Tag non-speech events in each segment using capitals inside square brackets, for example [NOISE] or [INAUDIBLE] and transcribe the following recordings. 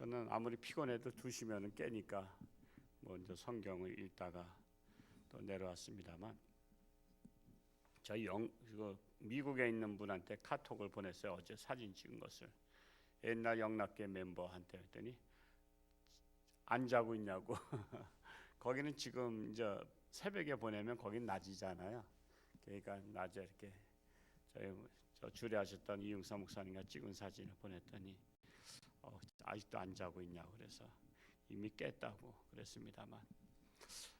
저는 아무리 피곤해도 2시면은 깨니까 먼저 성경을 읽다가 또 내려왔습니다만 저희 영 이거 미국에 있는 분한테 카톡을 보냈어요. 어제 사진 찍은 것을 옛날 영락계 멤버한테 했더니 안 자고 있냐고. [LAUGHS] 거기는 지금 이제 새벽에 보내면 거긴 낮이잖아요. 그러니까 낮에 이렇게 저희 저 주례하셨던 이용사 목사님과 찍은 사진을 보냈더니 어, 아직도 안 자고 있냐고 그래서 이미 깼다고 그랬습니다만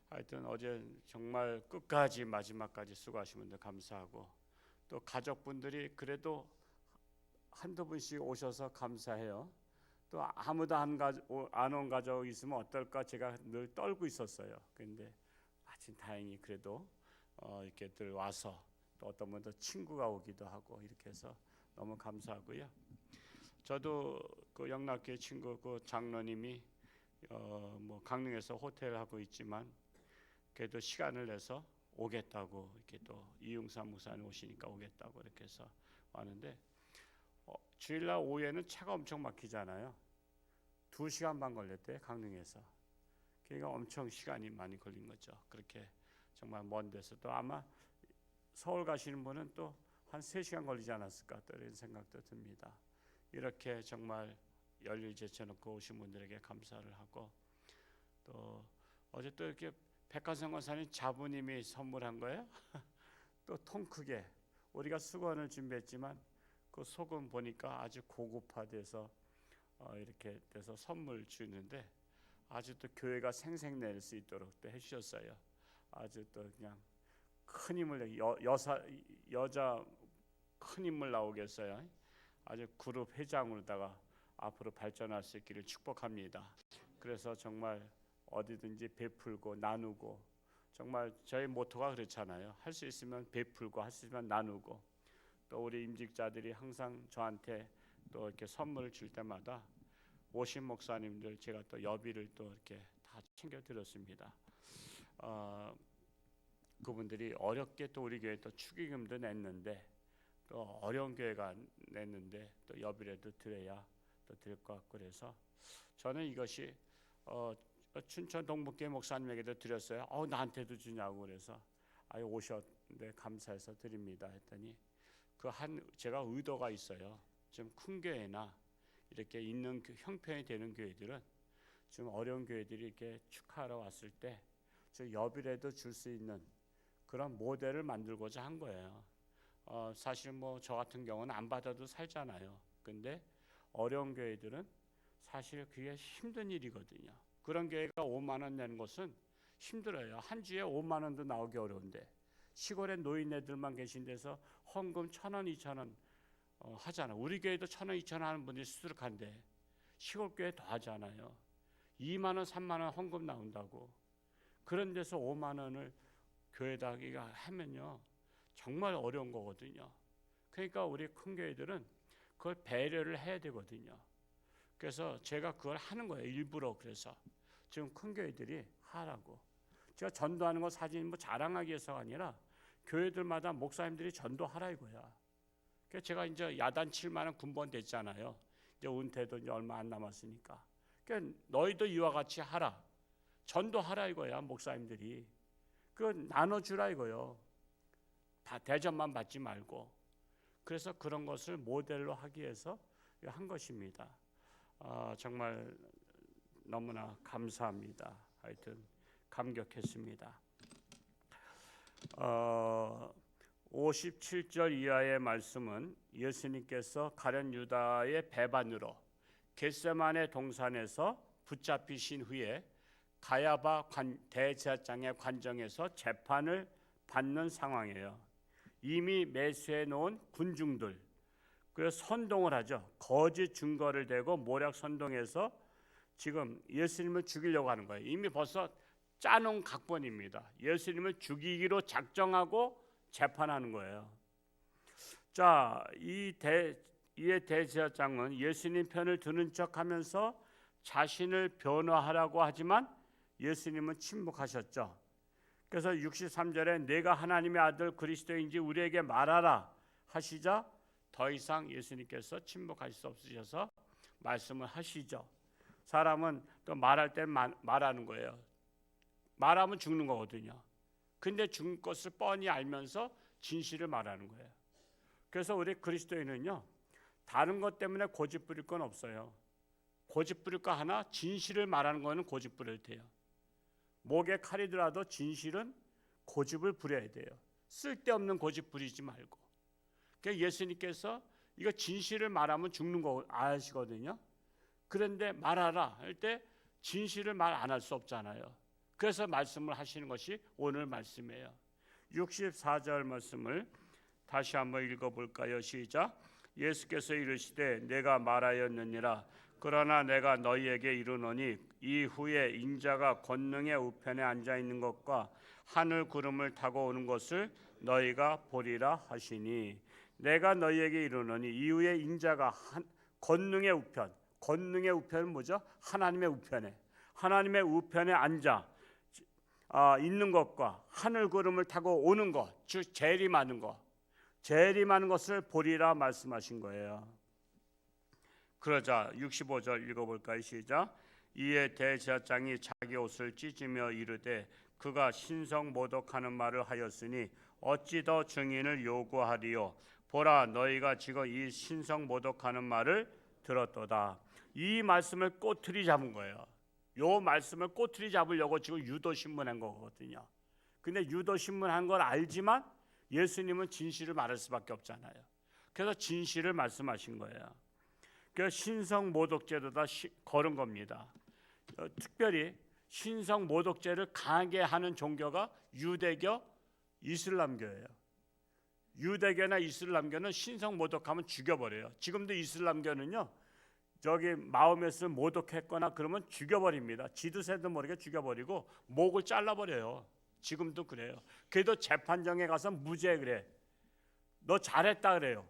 하여튼 어제 정말 끝까지 마지막까지 수고하신 분들 감사하고 또 가족분들이 그래도 한두 분씩 오셔서 감사해요. 또 아무도 안온 가족 있으면 어떨까 제가 늘 떨고 있었어요. 근데 마침 다행히 그래도 어, 이렇게들 와서 또 어떤 분도 친구가 오기도 하고 이렇게 해서 너무 감사하고요. 저도 그 영락교 친구 그 장로님이 어, 뭐 강릉에서 호텔 하고 있지만 그래도 시간을 내서 오겠다고 이렇게 또 이용삼 목사님 오시니까 오겠다고 이렇게 해서 왔는데 어, 주일날 오후에는 차가 엄청 막히잖아요. 두 시간 반 걸렸대 강릉에서. 그러니까 엄청 시간이 많이 걸린 거죠. 그렇게 정말 먼 데서 또 아마 서울 가시는 분은 또한세 시간 걸리지 않았을까 또 이런 생각도 듭니다. 이렇게 정말 열일 제쳐놓고 오신 분들에게 감사를 하고 또 어제 또 이렇게 백화점 권사님 자부님이 선물한 거예요. [LAUGHS] 또 통 크게 우리가 수건을 준비했지만 그 속은 보니까 아주 고급화돼서 어 이렇게 돼서 선물 주는데 아주 또 교회가 생생낼 수 있도록 또 해주셨어요. 아주 또 그냥 큰 힘을 여, 여사 여자 큰 힘을 나오겠어요. 아주 그룹 회장으로다가 앞으로 발전할 수 있기를 축복합니다. 그래서 정말 어디든지 베풀고 나누고 정말 저희 모토가 그렇잖아요. 할 수 있으면 베풀고 할 수 있으면 나누고 또 우리 임직자들이 항상 저한테 또 이렇게 선물을 줄 때마다 오신 목사님들 제가 또 여비를 또 이렇게 다 챙겨 드렸습니다. 어, 그분들이 어렵게 또 우리 교회 또 축의금도 냈는데 또 어려운 교회가 냈는데 또 여비라도 드려야 또될것 같고 그래서 저는 이것이 어, 춘천 동북교회 목사님에게도 드렸어요. 어 나한테도 주냐고 그래서 아유 오셨는데 감사해서 드립니다 했더니 그 한 제가 의도가 있어요. 좀 큰 교회나 이렇게 있는 그 형편이 되는 교회들은 좀 어려운 교회들이 이렇게 축하하러 왔을 때 저 여비라도 줄 수 있는 그런 모델을 만들고자 한 거예요. 어, 사실 뭐 저 같은 경우는 안 받아도 살잖아요. 근데 어려운 교회들은 사실 그게 힘든 일이거든요. 그런 교회가 5만 원 내는 것은 힘들어요. 한 주에 5만 원도 나오기 어려운데 시골에 노인네들만 계신 데서 헌금 천 원, 이천 원 어, 하잖아. 우리 교회도 천 원, 이천 원 하는 분들이 수두룩한데 시골 교회 더 하잖아요. 2만 원, 3만 원 헌금 나온다고. 그런 데서 5만 원을 교회다 하기가 하면요. 정말 어려운 거거든요. 그러니까 우리 큰 교회들은 그걸 배려를 해야 되거든요. 그래서 제가 그걸 하는 거예요. 일부러 그래서 지금 큰 교회들이 하라고. 제가 전도하는 거 사진 뭐 자랑하기 위해서가 아니라 교회들마다 목사님들이 전도하라 이거야. 그래서 제가 이제 야단 칠 만한 군번 됐잖아요. 이제 은퇴도 이제 얼마 안 남았으니까. 그러니까 너희도 이와 같이 하라. 전도하라 이거야 목사님들이. 그 나눠주라 이거요. 다 대접만 받지 말고. 그래서 그런 것을 모델로 하기 위해서 한 것입니다. 아, 정말 너무나 감사합니다. 하여튼 감격했습니다. 어, 57절 이하의 말씀은 예수님께서 가련 유다의 배반으로 겟세만의 동산에서 붙잡히신 후에 가야바 관, 대제사장의 관정에서 재판을 받는 상황이에요. 이미 매수해 놓은 군중들 그래서 선동을 하죠. 거짓 증거를 대고 모략 선동해서 지금 예수님을 죽이려고 하는 거예요. 이미 벌써 짜놓은 각본입니다. 예수님을 죽이기로 작정하고 재판하는 거예요. 자, 이 대, 이의 대제사장은 예수님 편을 드는 척하면서 자신을 변호하라고 하지만 예수님은 침묵하셨죠. 그래서 63절에 내가 하나님의 아들 그리스도인지 우리에게 말하라 하시자 더 이상 예수님께서 침묵하실 수 없으셔서 말씀을 하시죠. 사람은 또 말할 때 말, 말하는 거예요. 말하면 죽는 거거든요. 근데 죽는 것을 뻔히 알면서 진실을 말하는 거예요. 그래서 우리 그리스도인은요. 다른 것 때문에 고집 부릴 건 없어요. 고집 부릴 거 하나 진실을 말하는 거는 고집 부릴 테요. 목에 칼이 들어도 진실은 고집을 부려야 돼요. 쓸데없는 고집 부리지 말고. 그러니까 예수님께서 이거 진실을 말하면 죽는 거 아시거든요. 그런데 말하라 할 때 진실을 말 안 할 수 없잖아요. 그래서 말씀을 하시는 것이 오늘 말씀이에요. 64절 말씀을 다시 한번 읽어볼까요? 시작. 예수께서 이르시되 내가 말하였느니라. 그러나 내가 너희에게 이르노니 이후에 인자가 권능의 우편에 앉아 있는 것과 하늘 구름을 타고 오는 것을 너희가 보리라 하시니 내가 너희에게 이르노니 이후에 인자가 한, 권능의 우편 권능의 우편은 뭐죠? 하나님의 우편에 하나님의 우편에 앉아 아, 있는 것과 하늘 구름을 타고 오는 것, 즉 재림하는 것, 재림하는 것을 보리라 말씀하신 거예요. 그러자 65절 읽어볼까요? 시작. 이에 대제사장이 자기 옷을 찢으며 이르되 그가 신성 모독하는 말을 하였으니 어찌 더 증인을 요구하리요? 보라 너희가 지금 이 신성 모독하는 말을 들었도다. 이 말씀을 꼬투리 잡은 거예요. 요 말씀을 꼬투리 잡으려고 지금 유도 신문한 거거든요. 근데 유도 신문한 걸 알지만 예수님은 진실을 말할 수밖에 없잖아요. 그래서 진실을 말씀하신 거예요. 그 신성 모독죄로다 걸은 겁니다. 어, 특별히 신성 모독죄를 강하게 하는 종교가 유대교, 이슬람교예요. 유대교나 이슬람교는 신성 모독하면 죽여버려요. 지금도 이슬람교는요. 저기 마음에서 모독했거나 그러면 죽여버립니다. 지도새도 모르게 죽여버리고 목을 잘라버려요. 지금도 그래요. 그래도 재판정에 가서 무죄 그래. 너 잘했다 그래요.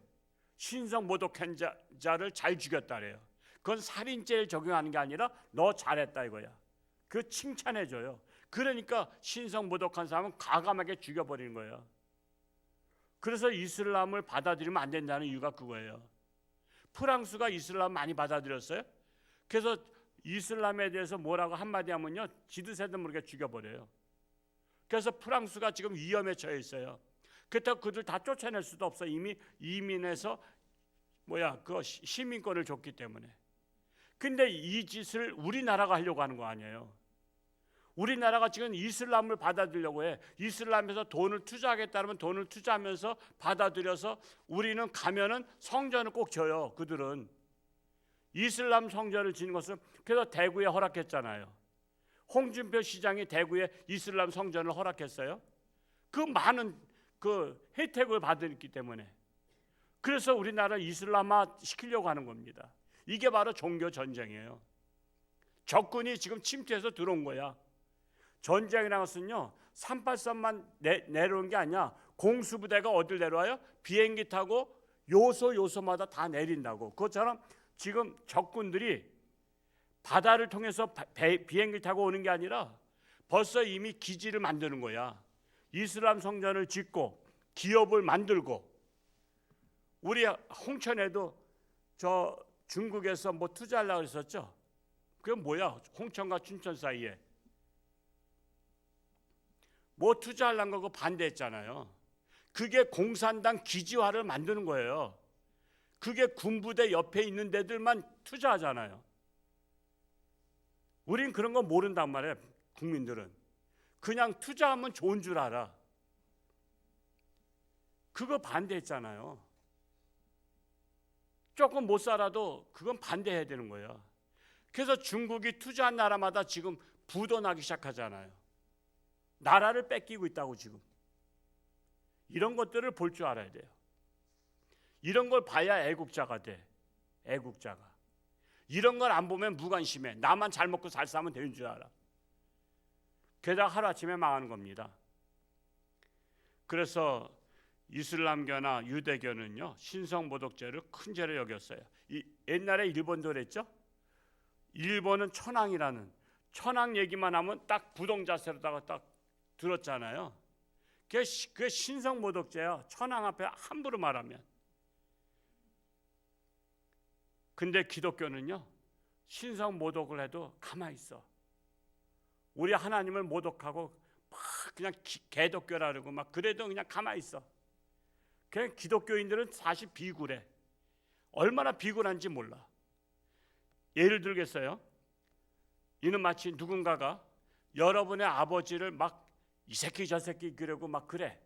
신성 모독한 자, 자를 잘 죽였다 그래요. 그건 살인죄를 적용하는 게 아니라 너 잘했다 이거야. 그 칭찬해 줘요. 그러니까 신성 모독한 사람은 과감하게 죽여버리는 거예요. 그래서 이슬람을 받아들이면 안 된다는 이유가 그거예요. 프랑스가 이슬람 많이 받아들였어요. 그래서 이슬람에 대해서 뭐라고 한마디 하면요. 지드새도 모르게 죽여버려요. 그래서 프랑스가 지금 위험에 처해 있어요. 그렇다고 그들 다 쫓아낼 수도 없어. 이미 이민해서 뭐야 그 시민권을 줬기 때문에. 근데 이 짓을 우리나라가 하려고 하는 거 아니에요. 우리나라가 지금 이슬람을 받아들이려고 해. 이슬람에서 돈을 투자하겠다면 돈을 투자하면서 받아들여서 우리는 가면은 성전을 꼭 져요. 그들은 이슬람 성전을 지는 것은 그래서 대구에 허락했잖아요. 홍준표 시장이 대구에 이슬람 성전을 허락했어요. 그 많은 그 혜택을 받았기 때문에 그래서 우리나라 이슬람화 시키려고 하는 겁니다. 이게 바로 종교 전쟁이에요. 적군이 지금 침투해서 들어온 거야. 전쟁이라는 것은요 38선만 내, 내려온 게 아니야 공수부대가 어딜 내려와요? 비행기 타고 요소 요소마다 다 내린다고 그것처럼 지금 적군들이 바다를 통해서 배, 비행기 타고 오는 게 아니라 벌써 이미 기지를 만드는 거야 이슬람 성전을 짓고 기업을 만들고 우리 홍천에도 저 중국에서 뭐 투자하려고 했었죠 그게 뭐야 홍천과 춘천 사이에 뭐 투자하려는 거고 반대했잖아요. 그게 공산당 기지화를 만드는 거예요. 그게 군부대 옆에 있는 데들만 투자하잖아요. 우린 그런 거 모른단 말이에요. 국민들은 그냥 투자하면 좋은 줄 알아. 그거 반대했잖아요. 조금 못 살아도 그건 반대해야 되는 거예요. 그래서 중국이 투자한 나라마다 지금 부도 나기 시작하잖아요. 나라를 뺏기고 있다고 지금. 이런 것들을 볼 줄 알아야 돼요. 이런 걸 봐야 애국자가 돼. 애국자가. 이런 걸 안 보면 무관심해. 나만 잘 먹고 잘 사면 되는 줄 알아. 게다가 하루아침에 망하는 겁니다. 그래서 이슬람교나 유대교는요 신성 모독죄를 큰 죄로 여겼어요. 이, 옛날에 일본도 그랬죠. 일본은 천황이라는 천황 얘기만 하면 딱 부동자세로다가 딱 들었잖아요. 그게, 그게 신성 모독죄야. 천황 앞에 함부로 말하면. 근데 기독교는요. 신성 모독을 해도 가만히 있어. 우리 하나님을 모독하고 막 그냥 기, 개독교라 그러고 막 그래도 그냥 가만히 있어. 그냥 기독교인들은 사실 비굴해. 얼마나 비굴한지 몰라. 예를 들겠어요. 이는 마치 누군가가 여러분의 아버지를 막 이 새끼 저 새끼 그러고 막 그래.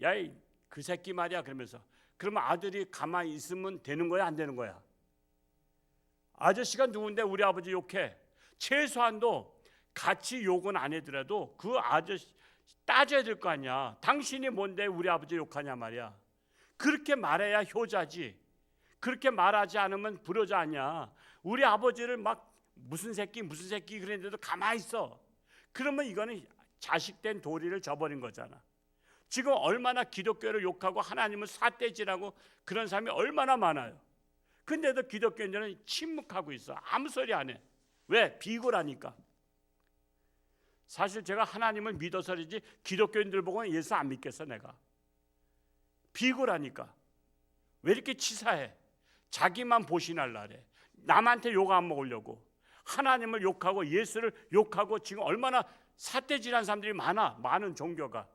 야이 그 새끼 말이야 그러면서 그러면 아들이 가만히 있으면 되는 거야 안 되는 거야? 아저씨가 누군데 우리 아버지 욕해. 최소한도 같이 욕은 안 해더라도 그 아저씨 따져야 될 거 아니야. 당신이 뭔데 우리 아버지 욕하냐 말이야. 그렇게 말해야 효자지. 그렇게 말하지 않으면 불효자 아니야. 우리 아버지를 막 무슨 새끼 무슨 새끼 그랬는데도 가만히 있어. 그러면 이거는 자식된 도리를 저버린 거잖아. 지금 얼마나 기독교를 욕하고 하나님을 삿대질하고 그런 사람이 얼마나 많아요. 근데도 기독교인들은 침묵하고 있어. 아무 소리 안 해. 왜? 비굴하니까. 사실 제가 하나님을 믿어서이지 기독교인들 보고는 예수 안 믿겠어 내가. 비굴하니까. 왜 이렇게 치사해? 자기만 보신할라래. 남한테 욕 안 먹으려고. 하나님을 욕하고 예수를 욕하고 지금 얼마나 사태질한 사람들이 많아. 많은 종교가.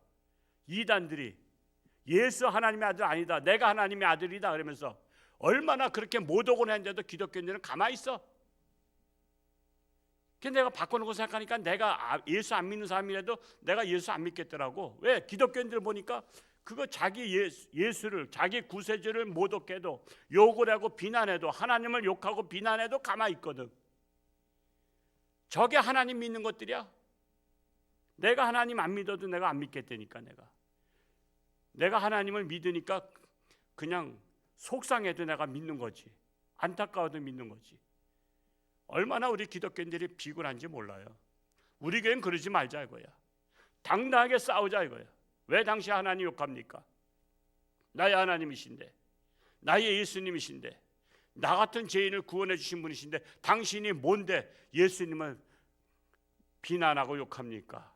이단들이 예수 하나님의 아들 아니다. 내가 하나님의 아들이다 그러면서 얼마나 그렇게 모독을 했는데도 기독교인들은 가만히 있어. 그 내가 바꿔놓고 생각하니까 내가 아- 예수 안 믿는 사람이라도 내가 예수 안 믿겠더라고. 왜? 기독교인들 보니까 그거 자기 예수, 예수를 자기 구세주를 모독해도 욕을 하고 비난해도 하나님을 욕하고 비난해도 가만히 있거든. 저게 하나님 믿는 것들이야. 내가 하나님 안 믿어도 내가 안 믿겠다니까 내가. 내가 하나님을 믿으니까 그냥 속상해도 내가 믿는 거지. 안타까워도 믿는 거지. 얼마나 우리 기독교인들이 비굴한지 몰라요. 우리 교회는 그러지 말자 이거야. 당당하게 싸우자 이거야. 왜 당시 하나님 욕합니까? 나의 하나님이신데, 나의 예수님이신데, 나 같은 죄인을 구원해 주신 분이신데, 당신이 뭔데 예수님을 비난하고 욕합니까?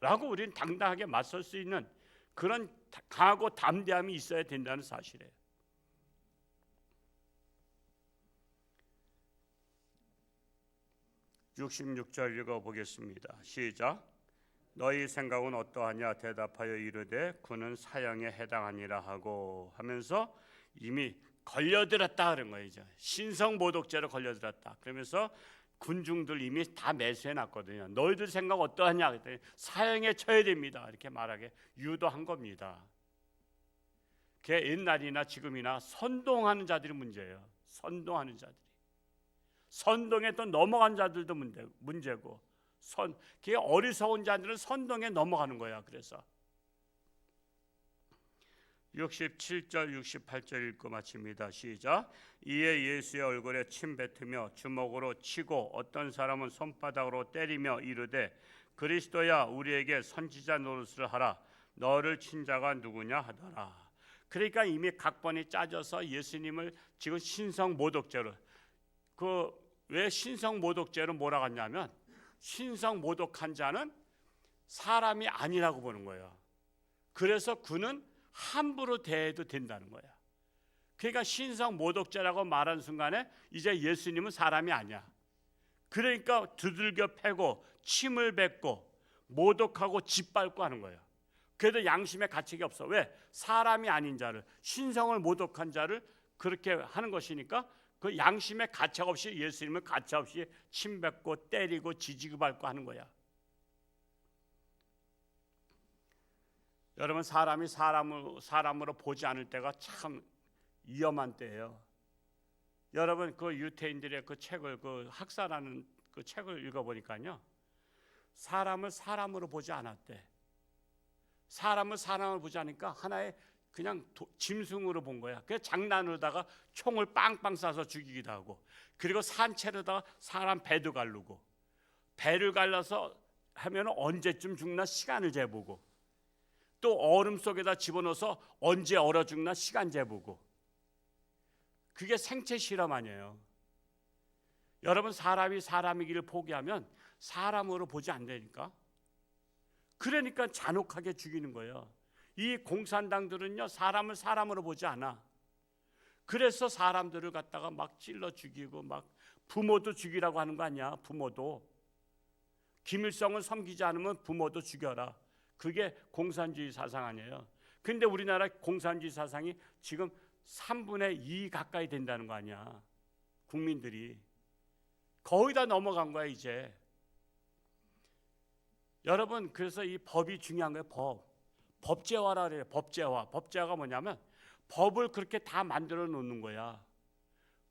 라고 우리는 당당하게 맞설 수 있는 그런 강하고 담대함이 있어야 된다는 사실이에요. 육십육 절 읽어보겠습니다. 시작. 너희 생각은 어떠하냐 대답하여 이르되 그는 사형에 해당하니라 하고 하면서 이미 걸려들었다 그런 거예요. 이제 신성 모독죄로 걸려들었다. 그러면서 군중들 이미 다 매수해 놨거든요. 너희들 생각 어떠하냐 그랬더니 사형에 처해야 됩니다. 이렇게 말하게 유도한 겁니다. 그게 옛날이나 지금이나 선동하는 자들이 문제예요. 선동하는 자들이. 선동에 또 넘어간 자들도 문제, 문제고 선 그게 어리석은 자들은 선동에 넘어가는 거야. 그래서 67절 68절 읽고 마칩니다. 시작. 이에 예수의 얼굴에 침 뱉으며 주먹으로 치고 어떤 사람은 손바닥으로 때리며 이르되 그리스도야 우리에게 선지자 노릇을 하라. 너를 친 자가 누구냐 하더라. 그러니까 이미 각본이 짜져서 예수님을 지금 신성 모독죄로 그 왜 신성 모독죄로 몰아갔냐면 신성 모독한 자는 사람이 아니라고 보는 거예요. 그래서 그는 함부로 대해도 된다는 거야. 그러니까 신성 모독죄라고 말한 순간에 이제 예수님은 사람이 아니야. 그러니까 두들겨 패고 침을 뱉고 모독하고 짓밟고 하는 거예요. 그래도 양심의 가책이 없어. 왜? 사람이 아닌 자를 신성을 모독한 자를 그렇게 하는 것이니까 그 양심의 가책 없이 예수님을 가책 없이 침뱉고 때리고 지지고 밟고 하는 거야. 여러분 사람이 사람으로, 사람으로 보지 않을 때가 참 위험한 때예요. 여러분 그 유태인들의 그 책을 그 학사라는 그 책을 읽어보니까요. 사람을 사람으로 보지 않았대. 사람을 사람을 보지 않으니까 하나의 그냥 도, 짐승으로 본 거야. 그 장난으로다가 총을 빵빵 쏴서 죽이기도 하고, 그리고 산채로다가 사람 배도 갈르고, 배를 갈라서 하면 언제쯤 죽나 시간을 재보고, 또 얼음 속에다 집어넣어서 언제 얼어 죽나 시간 재보고, 그게 생체 실험 아니에요. 여러분 사람이 사람이기를 포기하면 사람으로 보지 않다니까. 그러니까 잔혹하게 죽이는 거예요. 이 공산당들은요 사람을 사람으로 보지 않아. 그래서 사람들을 갖다가 막 찔러 죽이고 막 부모도 죽이라고 하는 거 아니야? 부모도 김일성을 섬기지 않으면 부모도 죽여라. 그게 공산주의 사상 아니에요. 근데 우리나라 공산주의 사상이 지금 3분의 2 가까이 된다는 거 아니야. 국민들이 거의 다 넘어간 거야 이제. 여러분 그래서 이 법이 중요한 거예요. 법. 법제화라 그래요. 법제화. 법제화가 뭐냐면 법을 그렇게 다 만들어 놓는 거야.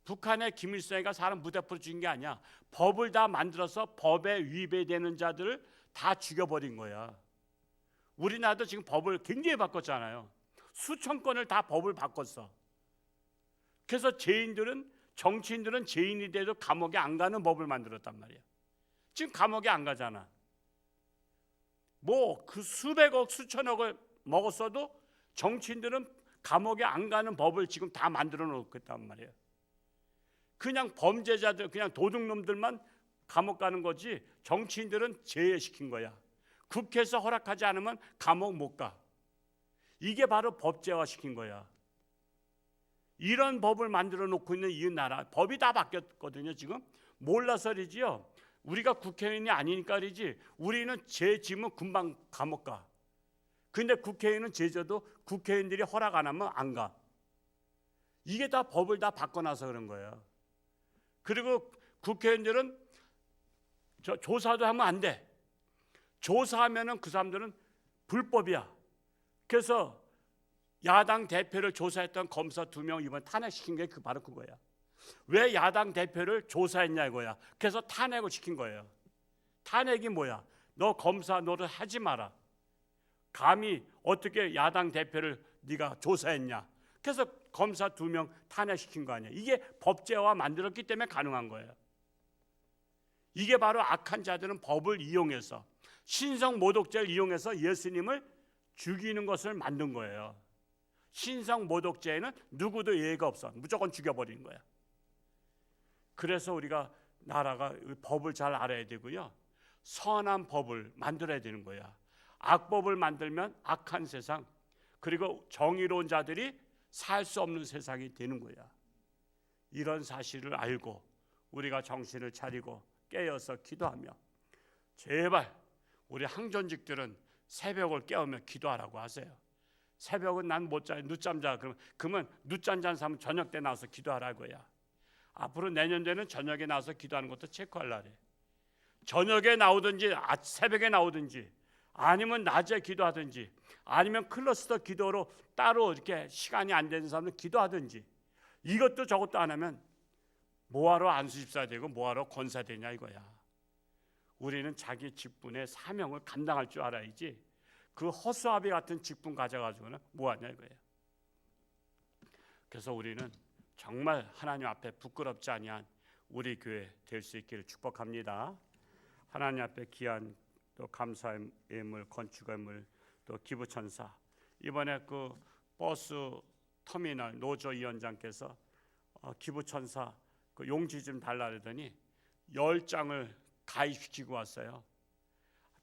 북한의 김일성이가 사람 무대포로 죽인 게 아니야. 법을 다 만들어서 법에 위배되는 자들을 다 죽여버린 거야. 우리나라도 지금 법을 굉장히 바꿨잖아요. 수천 건을 다 법을 바꿨어. 그래서 죄인들은 정치인들은 죄인이 돼도 감옥에 안 가는 법을 만들었단 말이야. 지금 감옥에 안 가잖아. 뭐 그 수백억 수천억을 먹었어도 정치인들은 감옥에 안 가는 법을 지금 다 만들어 놓겠단 말이에요. 그냥 범죄자들, 그냥 도둑놈들만 감옥 가는 거지 정치인들은 제외시킨 거야. 국회에서 허락하지 않으면 감옥 못 가. 이게 바로 법제화 시킨 거야. 이런 법을 만들어 놓고 있는 이 나라 법이 다 바뀌었거든요. 지금 몰라서이지요. 우리가 국회의원이 아니니까 그러지. 우리는 죄 지면 금방 감옥 가. 근데 국회의원은 제져도 국회의원들이 허락 안 하면 안 가. 이게 다 법을 다 바꿔놔서 그런 거예요. 그리고 국회의원들은 저 조사도 하면 안 돼. 조사하면은 그 사람들은 불법이야. 그래서 야당 대표를 조사했던 검사 두 명 이번 탄핵시킨 게 그 바로 그거야. 왜 야당 대표를 조사했냐 이거야. 그래서 탄핵을 시킨 거예요. 탄핵이 뭐야? 너 검사 노릇 하지 마라. 감히 어떻게 야당 대표를 네가 조사했냐? 그래서 검사 두 명 탄핵시킨 거 아니야. 이게 법제화 만들었기 때문에 가능한 거예요. 이게 바로 악한 자들은 법을 이용해서 신성 모독죄를 이용해서 예수님을 죽이는 것을 만든 거예요. 신성 모독죄에는 누구도 예의가 없어. 무조건 죽여버리는 거야. 그래서 우리가 나라가 법을 잘 알아야 되고요. 선한 법을 만들어야 되는 거야. 악법을 만들면 악한 세상 그리고 정의로운 자들이 살 수 없는 세상이 되는 거야. 이런 사실을 알고 우리가 정신을 차리고 깨어서 기도하며 제발 우리 항전직들은 새벽을 깨우며 기도하라고 하세요. 새벽은 난 못 자, 늦잠 자. 그러면 그러면 늦잠 잔 사람 저녁 때 나와서 기도하라고야. 앞으로 내년에는 저녁에 나와서 기도하는 것도 체크하려래. 저녁에 나오든지 아, 새벽에 나오든지 아니면 낮에 기도하든지 아니면 클러스터 기도로 따로 이렇게 시간이 안 되는 사람은 기도하든지 이것도 저것도 안 하면 뭐하러 안수집사 되고 뭐하러 권사 되냐 이거야. 우리는 자기 직분의 사명을 감당할 줄 알아야지. 그 허수아비 같은 직분 가져가지고는 뭐하냐 이거예요. 그래서 우리는 정말 하나님 앞에 부끄럽지 아니한 우리 교회 될 수 있기를 축복합니다. 하나님 앞에 귀한 또 감사의 예물, 건축의 물, 또 기부 천사 이번에 그 버스 터미널 노조 위원장께서 어, 기부 천사 그 용지 좀 달라 그러더니 열 장을 가입시키고 왔어요.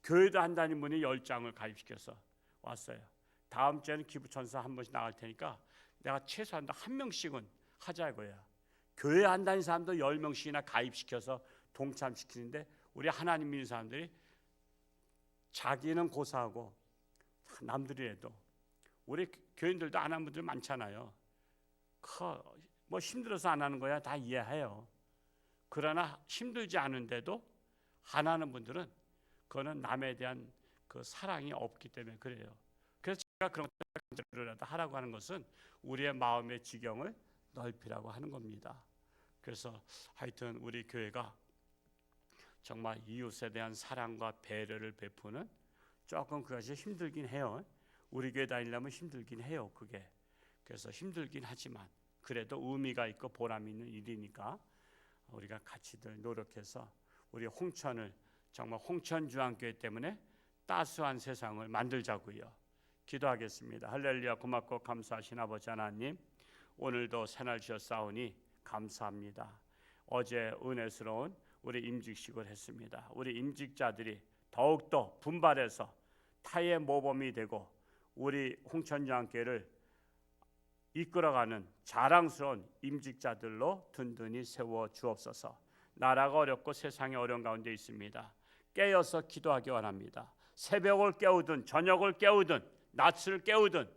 교회도 한다는 분이 열 장을 가입시켜서 왔어요. 다음 주에는 기부 천사 한 번씩 나갈 테니까 내가 최소한 한 명씩은 하자 이거야. 교회 한다는 사람도 열 명씩이나 가입시켜서 동참시키는데 우리 하나님 믿는 사람들이 자기는 고사하고 남들이 해도 우리 교인들도 안 하는 분들 많잖아요. 뭐 힘들어서 안 하는 거야 다 이해해요. 그러나 힘들지 않은데도 안 하는 분들은 그거는 남에 대한 그 사랑이 없기 때문에 그래요. 그래서 제가 그런 것들이라도 하라고 하는 것은 우리의 마음의 지경을 넓히라고 하는 겁니다. 그래서 하여튼 우리 교회가 정말 이웃에 대한 사랑과 배려를 베푸는 조금 그것이 힘들긴 해요. 우리 교회 다니려면 힘들긴 해요. 그게 그래서 힘들긴 하지만 그래도 의미가 있고 보람 있는 일이니까 우리가 같이들 노력해서 우리 홍천을 정말 홍천 중앙교회 때문에 따스한 세상을 만들자고요. 기도하겠습니다. 할렐루야 고맙고 감사하신 아버지 하나님 오늘도 새날 주셨사오니 감사합니다. 어제 은혜스러운 우리 임직식을 했습니다. 우리 임직자들이 더욱더 분발해서 타의 모범이 되고 우리 홍천장교회를 이끌어가는 자랑스러운 임직자들로 든든히 세워 주옵소서. 나라가 어렵고 세상이 어려운 가운데 있습니다. 깨어서 기도하기 원합니다. 새벽을 깨우든 저녁을 깨우든 낮을 깨우든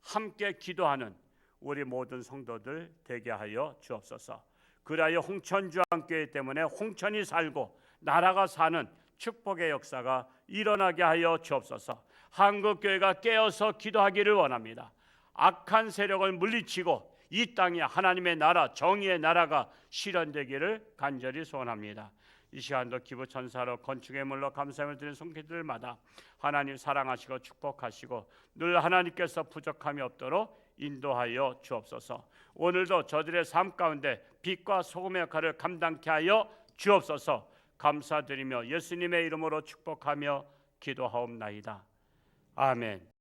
함께 기도하는 우리 모든 성도들 되게 하여 주옵소서. 그리하여 홍천주한교회 때문에 홍천이 살고 나라가 사는 축복의 역사가 일어나게 하여 주옵소서. 한국 교회가 깨어서 기도하기를 원합니다. 악한 세력을 물리치고 이 땅에 하나님의 나라 정의의 나라가 실현되기를 간절히 소원합니다. 이 시간도 기부 천사로 건축의 물로 감사함을 드리는 손길들마다 하나님 사랑하시고 축복하시고 늘 하나님께서 부족함이 없도록 인도하여 주옵소서. 오늘도 저들의 삶 가운데 빛과 소금의 역할을 감당케 하여 주옵소서. 감사드리며 예수님의 이름으로 축복하며 기도하옵나이다. 아멘.